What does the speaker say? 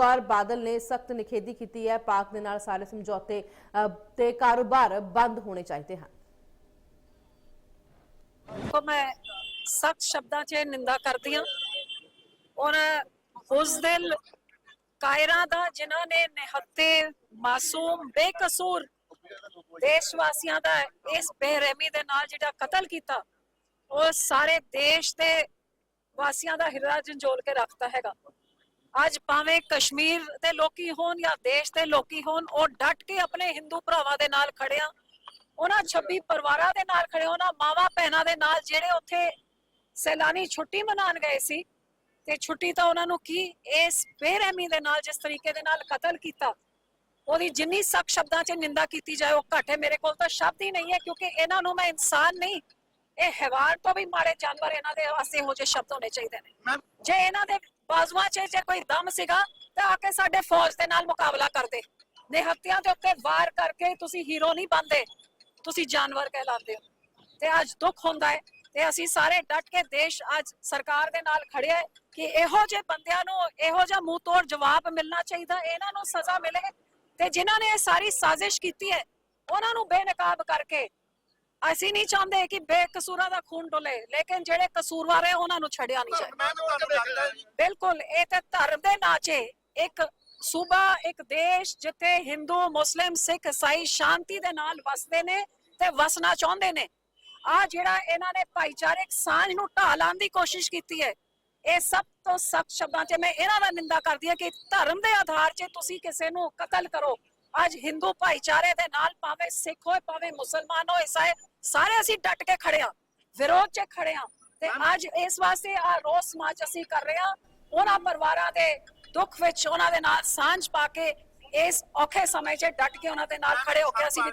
ਕੌਰ ਬਾਦਲ ਨੇ ਸਖਤ ਨਿਖੇਧੀ ਕੀਤੀ ਹੈ। ਪਾਕ ਦੇ ਨਾਲ ਸਾਰੇ ਸਮਝੌਤੇ ਤੇ ਕਾਰੋਬਾਰ ਬੰਦ ਹੋਣੇ ਚਾਹੀਦੇ ਹਨ। ਕੋ ਮੈਂ ਸਖਤ ਸ਼ਬਦਾਂ 'ਚ ਨਿੰਦਾ ਕਰਦੀ ਹਾਂ ਔਰ ਬੁਜ਼ਦਿਲ ਕਾਇਰਾ ਦਾ, ਜਿਨ੍ਹਾਂ ਨੇ ਨਿਹੱਤੇ ਮਾਸੂਮ, ਬੇਕਸੂਰ ਦੇਸ਼ ਵਾਸੀਆਂ ਦਾ ਇਸ ਬੇਰਹਿਮੀ ਦੇ ਨਾਲ ਜਿਹੜਾ ਕਤਲ ਕੀਤਾ, ਉਹ ਸਾਰੇ ਦੇਸ਼ ਦੇ ਵਾਸੀਆਂ ਦਾ ਹਿਰਦਾ ਜੰਜੋਲ ਕੇ ਰੱਖਦਾ ਹੈਗਾ। ਅੱਜ ਭਾਵੇਂ ਕਸ਼ਮੀਰ ਦੇ ਲੋਕੀ ਹੋਣ ਜਾਂ ਦੇਸ਼ ਦੇ ਲੋਕੀ ਹੋਣ ਉਹ ਡਟ ਕੇ ਆਪਣੇ ਹਿੰਦੂ ਭਰਾਵਾਂ ਦੇ ਨਾਲ ਖੜਿਆ ਉਹਨਾਂ 26 ਪਰਿਵਾਰਾਂ ਦੇ ਨਾਲ ਖੜੇ ਉਹਨਾਂ ਮਾਵਾ ਭੈਣਾਂ ਦੇ ਨਾਲ ਜਿਹੜੇ ਉੱਥੇ ਸੈਲਾਨੀ ਛੁੱਟੀ ਮਨਾਉਣ ਗਏ ਸੀ। ਤੇ ਛੁੱਟੀ ਤਾਂ ਉਹਨਾਂ ਨੂੰ ਕੀ ਇਸ ਬੇਰਹਿਮੀ ਦੇ ਨਾਲ ਜਿਸ ਤਰੀਕੇ ਦੇ ਨਾਲ ਕਤਲ ਕੀਤਾ ਉਹਦੀ ਜਿੰਨੀ ਸਖਤ ਸ਼ਬਦਾਂ 'ਚ ਨਿੰਦਾ ਕੀਤੀ ਜਾਏ ਉਹ ਘੱਟ ਹੈ। ਮੇਰੇ ਕੋਲ ਤਾਂ ਸ਼ਬਦ ਹੀ ਨਹੀਂ ਹੈ ਕਿਉਂਕਿ ਇਹਨਾਂ ਨੂੰ ਮੈਂ ਇਨਸਾਨ ਨਹੀਂ। ਇਹ ਹੈਵਾਨ ਤੋਂ ਵੀ ਮਾੜੇ ਜਾਨਵਰ ਇਹਨਾਂ ਦੇ ਵਾਸਤੇ ਇਹੋ ਜਿਹੇ ਸ਼ਬਦ ਹੋਣੇ ਚਾਹੀਦੇ ਨੇ। ਜੇ ਇਹਨਾਂ ਦੇ ਬਾਜ਼ੂਆਂ 'ਚ ਜੇ ਕੋਈ ਦਮ ਸੀਗਾ ਤਾਂ ਆ ਕੇ ਸਾਡੇ ਫੌਜ ਦੇ ਨਾਲ ਮੁਕਾਬਲਾ ਕਰਦੇ। ਨਿਹੱਤਿਆਂ ਦੇ ਉੱਤੇ ਵਾਰ ਕਰਕੇ ਤੁਸੀਂ ਹੀਰੋ ਨਹੀਂ ਬਣਦੇ। ਤੁਸੀਂ ਜਾਨਵਰ ਕਹਿਲਾਉਂਦੇ ਹੋ। ਤੇ ਅੱਜ ਦੁੱਖ ਹੁੰਦਾ ਹੈ ਤੇ ਅਸੀਂ ਸਾਰੇ ਡਟ ਕੇ ਦੇਸ਼ ਅੱਜ ਸਰਕਾਰ ਦੇ ਨਾਲ ਖੜਿਆ ਹੈ ਕਿ ਇਹੋ ਜਿਹੇ ਬੰਦਿਆਂ ਨੂੰ ਇਹੋ ਜਿਹਾ ਮੂੰਹ ਤੋੜ ਜਵਾਬ ਮਿਲਣਾ ਚਾਹੀਦਾ, ਇਹਨਾਂ ਨੂੰ ਸਜ਼ਾ ਮਿਲੇ। ਤੇ ਜਿਨ੍ਹਾਂ ਨੇ ਇਹ ਸਾਰੀ ਸਾਜ਼ਿਸ਼ ਕੀਤੀ ਹੈ, ਉਹਨਾਂ ਨੂੰ ਬੇਨਕਾਬ ਕਰਕੇ ਅਸੀਂ ਨਹੀਂ ਚਾਹੁੰਦੇ ਕਿ ਬੇਕਸੂਰਾਂ ਦਾ ਖੂਨ ਡੁੱਲੇ ਲੇਕਿਨ ਜਿਹੜੇ ਕਸੂਰਵਾਰ ਹੈ ਉਹਨਾਂ ਨੂੰ ਛੱਡਿਆ ਨਹੀਂ ਹੈ ਬਿਲਕੁਲ ਇਹ ਤੇ ਧਰਮ ਦੇ ਨਾਚੇ ਇੱਕ ਸੂਬਾ ਇੱਕ ਦੇਸ਼ ਜਿੱਥੇ ਹਿੰਦੂ ਮੁਸਲਿਮ ਸਿੱਖ ਈਸਾਈ ਸ਼ਾਂਤੀ ਦੇ ਨਾਲ ਵਸਦੇ ਨੇ ਤੇ ਵਸਣਾ ਚਾਹੁੰਦੇ ਨੇ। ਆ ਜਿਹੜਾ ਇਹਨਾਂ ਨੇ ਭਾਈਚਾਰਕ ਸਾਂਝ ਨੂੰ ਢਾਹ ਲਾਉਣ ਦੀ ਕੋਸ਼ਿਸ਼ ਕੀਤੀ ਹੈ ਇਹ ਸਭ ਤੋਂ ਸਖਤ ਸ਼ਬਦਾਂ 'ਚ ਮੈਂ ਇਹਨਾਂ ਦਾ ਨਿੰਦਾ ਕਰਦੀ ਹਾਂ ਕਿ ਧਰਮ ਦੇ ਆਧਾਰ 'ਤੇ ਤੁਸੀਂ ਕਿਸੇ ਨੂੰ ਕਤਲ ਕਰੋ। ਅੱਜ ਹਿੰਦੂ ਭਾਈਚਾਰੇ ਦੇ ਨਾਲ ਭਾਵੇਂ ਸਿੱਖ ਹੋਏ ਭਾਵੇਂ ਮੁਸਲਮਾਨ ਹੋਏ ਈਸਾਈ ਸਾਰੇ ਅਸੀਂ ਡਟ ਕੇ ਖੜੇ ਹਾਂ ਵਿਰੋਧ 'ਚ ਖੜੇ ਹਾਂ ਤੇ ਅੱਜ ਇਸ ਵਾਸਤੇ ਆ ਰੋਸ ਮਾਰਚ ਅਸੀਂ ਕਰ ਰਹੇ ਹਾਂ। ਉਹਨਾਂ ਪਰਿਵਾਰਾਂ ਦੇ ਦੁੱਖ ਵਿੱਚ ਉਹਨਾਂ ਦੇ ਨਾਲ ਸਾਂਝ ਪਾ ਕੇ ਇਸ ਔਖੇ ਸਮੇਂ 'ਚ ਡਟ ਕੇ ਉਹਨਾਂ ਦੇ ਨਾਲ ਖੜੇ ਹੋ ਕੇ ਅਸੀਂ ਵੀ